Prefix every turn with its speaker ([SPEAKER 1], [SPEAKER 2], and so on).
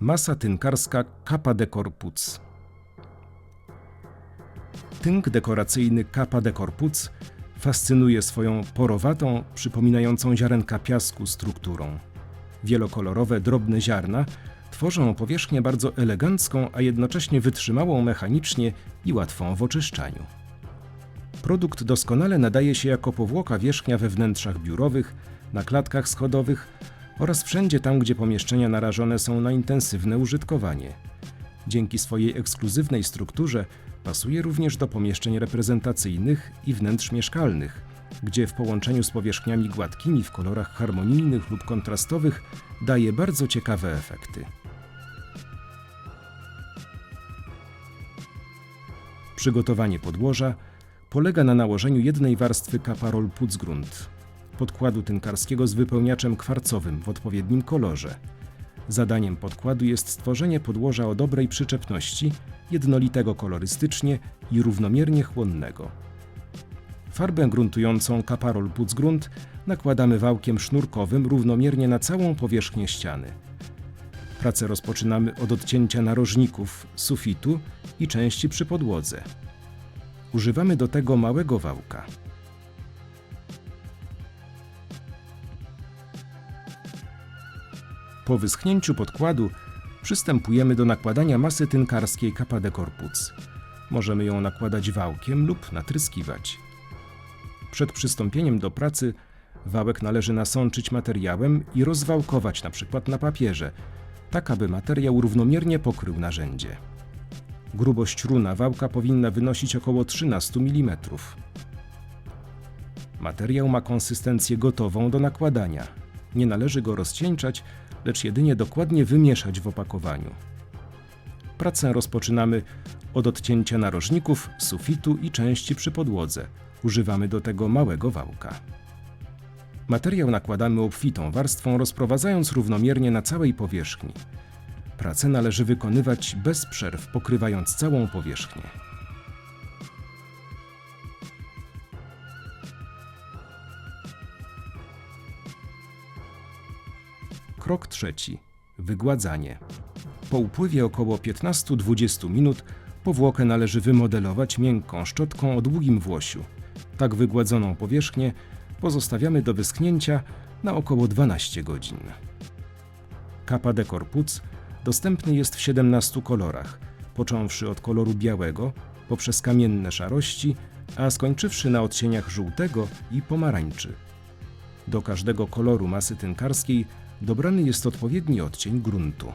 [SPEAKER 1] Masa tynkarska Kappa de Corpus. Tynk dekoracyjny Kappa de Corpus fascynuje swoją porowatą, przypominającą ziarenka piasku strukturą. Wielokolorowe, drobne ziarna tworzą powierzchnię bardzo elegancką, a jednocześnie wytrzymałą mechanicznie i łatwą w oczyszczaniu. Produkt doskonale nadaje się jako powłoka wierzchnia we wnętrzach biurowych, na klatkach schodowych oraz wszędzie tam, gdzie pomieszczenia narażone są na intensywne użytkowanie. Dzięki swojej ekskluzywnej strukturze pasuje również do pomieszczeń reprezentacyjnych i wnętrz mieszkalnych, gdzie w połączeniu z powierzchniami gładkimi w kolorach harmonijnych lub kontrastowych daje bardzo ciekawe efekty. Przygotowanie podłoża polega na nałożeniu jednej warstwy kaparol Putzgrund, podkładu tynkarskiego z wypełniaczem kwarcowym w odpowiednim kolorze. Zadaniem podkładu jest stworzenie podłoża o dobrej przyczepności, jednolitego kolorystycznie i równomiernie chłonnego. Farbę gruntującą kaparol Putzgrund nakładamy wałkiem sznurkowym równomiernie na całą powierzchnię ściany. Pracę rozpoczynamy od odcięcia narożników, sufitu i części przy podłodze. Używamy do tego małego wałka. Po wyschnięciu podkładu przystępujemy do nakładania masy tynkarskiej Kappa de. Możemy ją nakładać wałkiem lub natryskiwać. Przed przystąpieniem do pracy wałek należy nasączyć materiałem i rozwałkować np. na papierze, tak aby materiał równomiernie pokrył narzędzie. Grubość runa wałka powinna wynosić około 13 mm. Materiał ma konsystencję gotową do nakładania. Nie należy go rozcieńczać, lecz jedynie dokładnie wymieszać w opakowaniu. Pracę rozpoczynamy od odcięcia narożników, sufitu i części przy podłodze. Używamy do tego małego wałka. Materiał nakładamy obfitą warstwą, rozprowadzając równomiernie na całej powierzchni. Pracę należy wykonywać bez przerw, pokrywając całą powierzchnię. Krok trzeci. Wygładzanie. Po upływie około 15-20 minut powłokę należy wymodelować miękką szczotką o długim włosiu. Tak wygładzoną powierzchnię pozostawiamy do wyschnięcia na około 12 godzin. Kappa de Corpus dostępny jest w 17 kolorach, począwszy od koloru białego, poprzez kamienne szarości, a skończywszy na odcieniach żółtego i pomarańczy. Do każdego koloru masy tynkarskiej dobrany jest odpowiedni odcień gruntu.